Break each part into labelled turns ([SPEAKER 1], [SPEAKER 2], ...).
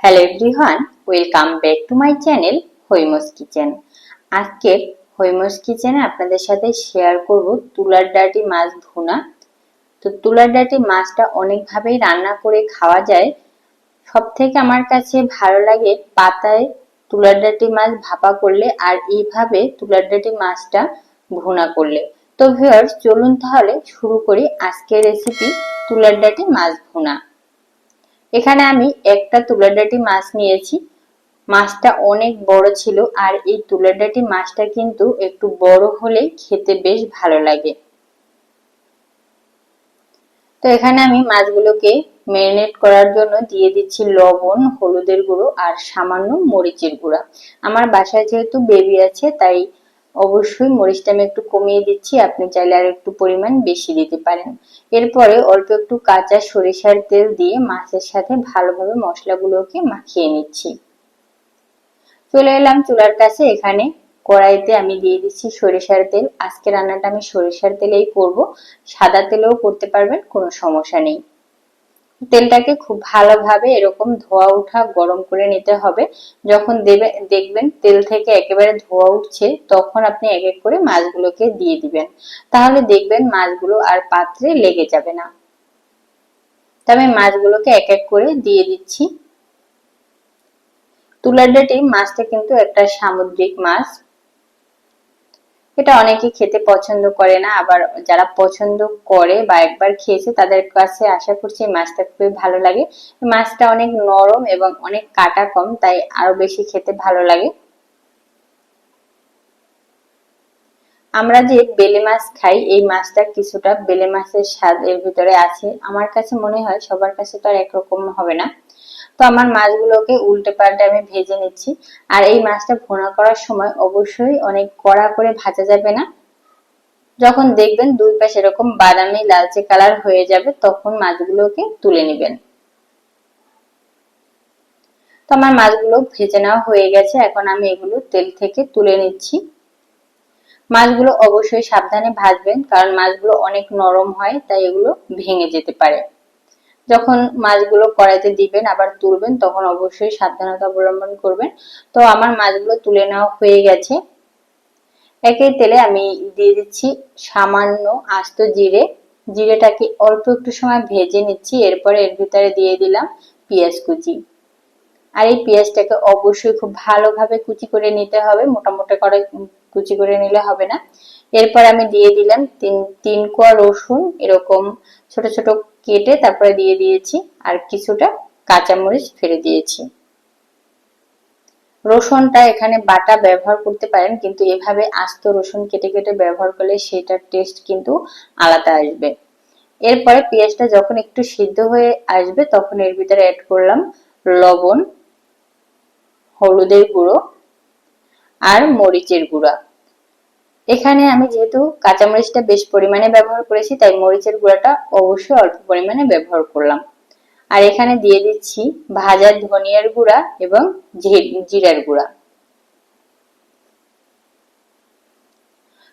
[SPEAKER 1] Hello everyone welcome back to my channel Hoimo's kitchen আজকের হৈমস কিচেনে আপনাদের সাথে শেয়ার করব তুলার ডাটি মাছ ভুনা। তো তুলার ডাটি মাছটা অনেকভাবেই রান্না করে খাওয়া যায়। সব থেকে আমার কাছে ভালো লাগে পাতায় তুলার ডাটি মাছ ভাপা করলে আর এইভাবে তুলার ডাটি মাছটা ভুনা করলে। তো ভিউয়ার্স চলুন তাহলে শুরু করি আজকের রেসিপি তুলার ডাটি মাছ ভুনা। এখানে আমি একটা তুলার ডাটি মাছ নিয়েছি। মাছটা অনেক বড় ছিল আর এই তুলার ডাটি মাছটা কিন্তু একটু বড় হলে খেতে বেশ ভালো লাগে। তো এখানে আমি মাছগুলোকে ম্যারিনেট করার জন্য দিয়ে দিচ্ছি লবণ, হলুদের গুঁড়ো আর সামান্য মরিচের গুঁড়া। আমার বাসায় যেহেতু বেবি আছে, তাই অবশ্যই মরিচটা আমি একটু কমিয়ে দিচ্ছি, আপনি চাইলে আর একটু পরিমাণ বেশি দিতে পারেন। এরপরে অল্প একটু কাঁচা সরিষার তেল দিয়ে মাছের সাথে ভালোভাবে মশলাগুলোকে মাখিয়ে নিচ্ছি। চলে এলাম চুলার কাছে, এখানে কড়াইতে আমি দিয়ে দিচ্ছি সরিষার তেল। আজকে রান্নাটা আমি সরিষার তেলেই করব, সাদা তেলেও করতে পারবেন, কোনো সমস্যা নেই। তেলটাকে খুব ভালোভাবে এরকম ধোয়া উঠা গরম করে নিতে হবে। যখন দেবে, দেখবেন তেল থেকে একেবারে ধোয়া উঠছে, তখন আপনি এক এক করে মাছগুলোকে দিয়ে দিবেন। তাহলে দেখবেন মাছগুলো আর পাত্রে লেগে যাবে না। তবে মাছগুলোকে এক এক করে দিয়ে দিচ্ছি। তুলার ডাটি মাছটা কিন্তু একটা সামুদ্রিক মাছ। এটা অনেকে খেতে পছন্দ করে না, আবার যারা পছন্দ করে বা একবার খেয়েছে তাদের কাছে আশা করছি মাছটা খুবই ভালো লাগে। মাছটা অনেক নরম এবং অনেক কাটা কম, তাই আরও বেশি খেতে ভালো লাগে। আমরা যে বেলে মাছ খাই, এই মাছটা কিছুটা বেলে মাছের স্বাদ এর ভিতরে আছে। আমার কাছে মনে হয় সবার কাছে তো আর একরকম হবে না। তো আমার মাছগুলোকে উল্টে পাল্টে আমি ভেজে নিচ্ছি। আর এই মাছটা ভোনা করার সময় অবশ্যই অনেক কড়া করে ভাজা যাবে না। যখন দেখবেন দুই পাশে এরকম বাদামি, লালচে কালার হয়ে যাবে, তখন মাছগুলোকে তুলে নেবেন। তো আমার মাছগুলো ভেজে নেওয়া হয়ে গেছে, এখন আমি এগুলো তেল থেকে তুলে নিচ্ছি। মাছগুলো অবশ্যই সাবধানে ভাজবেন, কারণ মাছগুলো অনেক নরম হয়, তাই এগুলো ভেঙে যেতে পারে। যখন মাছগুলো কড়াইতে দিবেন, আবার তুলবেন, তখন অবশ্যই সাবধানতা অবলম্বন করবেন। তো আমার মাছগুলো তুলে নেওয়া হয়ে গেছে। একই তেলে আমি দিয়ে দিচ্ছি সামান্য আস্ত জিরে। জিরেটাকে অল্প একটু সময় ভেজে নিচ্ছি, এরপরে এর ভিতরে দিয়ে দিলাম পেঁয়াজ কুচি। আর এই পেঁয়াজটাকে অবশ্যই খুব ভালোভাবে কুচি করে নিতে হবে। মোটা মোটা করে কুচি করে নিলে হবে না। এরপর আমি দিয়ে দিলাম তিন তিন কোয়া রসুন এরকম ছোট ছোট কেটে তারপরে দিয়ে দিয়েছি। আর কিছুটা কাঁচামরিচ ফেলে দিয়েছি। রসুনটা এখানে বাটা ব্যবহার করতে পারেন, কিন্তু এভাবে আস্ত রসুন কেটে কেটে ব্যবহার করলে সেটার টেস্ট কিন্তু আলাদা আসবে। এরপরে পেঁয়াজটা যখন একটু সিদ্ধ হয়ে আসবে, তখন এর ভিতরে অ্যাড করলাম লবণ। হলুদের গুঁড়ো আর মরিচের গুঁড়া। এখানে আমি যেহেতু কাঁচামরিচটা বেশ পরিমাণে ব্যবহার করেছি, তাই মরিচের গুঁড়াটা অবশ্যই অল্প পরিমাণে ব্যবহার করলাম। আর এখানে দিয়ে দিচ্ছি ভাজা ধনিয়ার গুঁড়া এবং জিরার গুঁড়া।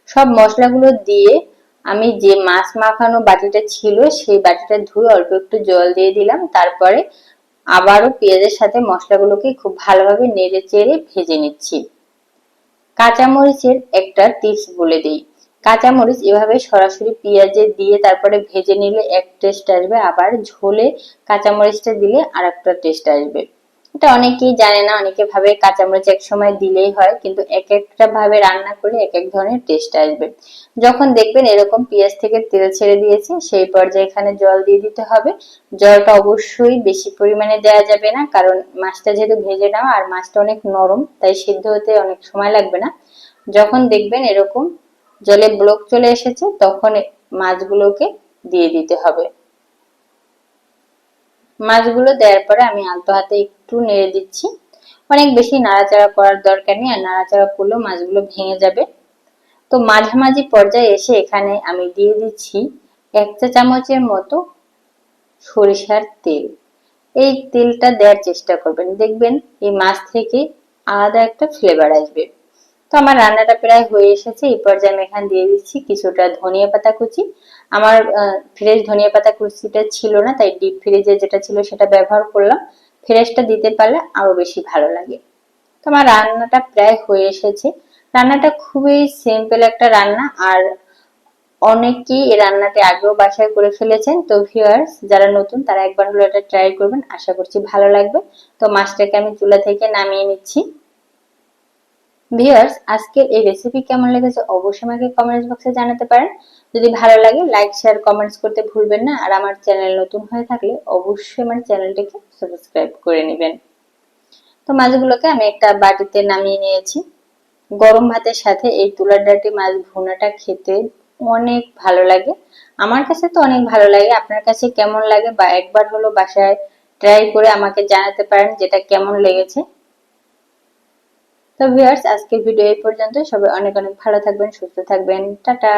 [SPEAKER 1] সব মশলাগুলো দিয়ে আমি যে মাছ মাখানো বাটিটা ছিল, সেই বাটিটা ধুয়ে অল্প একটু জল দিয়ে দিলাম। তারপরে আবারও পেঁয়াজের সাথে মশলাগুলোকে খুব ভালোভাবে নেড়ে চেড়ে ভেজে নিচ্ছি। কাঁচামরিচের একটা টিপস বলে দিই। কাঁচামরিচ এভাবে সরাসরি পেঁয়াজে দিয়ে তারপরে ভেজে নিলে এক টেস্ট আসবে, আবার ঝোলে কাঁচামরিচটা দিলে আর একটা টেস্ট আসবে। এটা অনেকেই জানে না, অনেকে ভাবে কাঁচামরিচ এক সময় দিলেই হয়, কিন্তু এক একটা ভাবে রান্না করে এক এক ধরনের টেস্ট আসবে। যখন দেখবেন এরকম পেঁয়াজ থেকে তেল ছেড়ে দিয়েছে, সেই পর্যায়ে এখানে জল দিয়ে দিতে হবে। জলটা অবশ্যই বেশি পরিমাণে দেওয়া যাবে না, কারণ মাছটা যেহেতু ভেজে নেওয়া আর মাছটা অনেক নরম, তাই সিদ্ধ হতে অনেক সময় লাগবে না। যখন দেখবেন এরকম জলে ব্লক চলে এসেছে, তখন মাছগুলোকে দিয়ে দিতে হবে। মাছগুলো দেওয়ার পরে আমি আলতো হাতে একটু নেড়ে দিচ্ছি। অনেক বেশি নাড়াচাড়া করার দরকার নেই আর নাড়াচাড়া করলেও মাছগুলো ভেঙে যাবে। তো মাঝামাঝি পর্যায়ে এসে এখানে আমি দিয়ে দিচ্ছি এক চা চামচের মতো সরিষার তেল। এই তেলটা দেওয়ার চেষ্টা করবেন। দেখবেন এই মাছ থেকে আলাদা একটা ফ্লেভার আসবে। তো আমার রান্নাটা প্রায় হয়ে এসেছে, এই পর্যায়ে আমি এখানে দিয়ে দিচ্ছি কিছুটা ধনিয়া পাতা কুচি। আমার ফ্রেশ ধনিয়া পাতা কুচিটা ছিল না, তাই ডিপ ফ্রিজে যেটা ছিল সেটা ব্যবহার করলাম। ফ্রেশটা দিতে পারলে আরও বেশি ভালো লাগে। তো আমার রান্নাটা প্রায় হয়ে এসেছে। রান্নাটা খুবই সিম্পল একটা রান্না, আর অনেকেই এই রান্নাটি আগেও বাসায় করে ফেলেছেন। তো ভিউয়ার্স যারা নতুন, তারা একবার হলো এটা ট্রাই করবেন। আশা করছি ভালো লাগবে। তো মাছটাকে আমি চুলা থেকে নামিয়ে নিচ্ছি। ভিউয়ার্স আজকের এই রেসিপি কেমন লেগেছে অবশ্যই আমাকে কমেন্টস বক্সে জানাতে পারেন। যদি ভালো লাগে লাইক শেয়ার কমেন্টস করতে ভুলবেন না। আর আমার চ্যানেল নতুন হয়ে থাকলে অবশ্যই আমার চ্যানেলটিকে সাবস্ক্রাইব করে নেবেন। তো মাছগুলোকে আমি একটা বাটিতে নামিয়ে নিয়েছি। গরম ভাতের সাথে এই তুলার ডাটি মাছ ভুনাটা খেতে অনেক ভালো লাগে। আমার কাছে তো অনেক ভালো লাগে। আপনার কাছে কেমন লাগে বা একবার হলো বাসায় ট্রাই করে আমাকে জানাতে পারেন যেটা কেমন লেগেছে। তো ভিউয়ার্স আজকের ভিডিও এই পর্যন্ত সবাই অনেক অনেক ভালো থাকবেন সুস্থ থাকবেন। টাটা!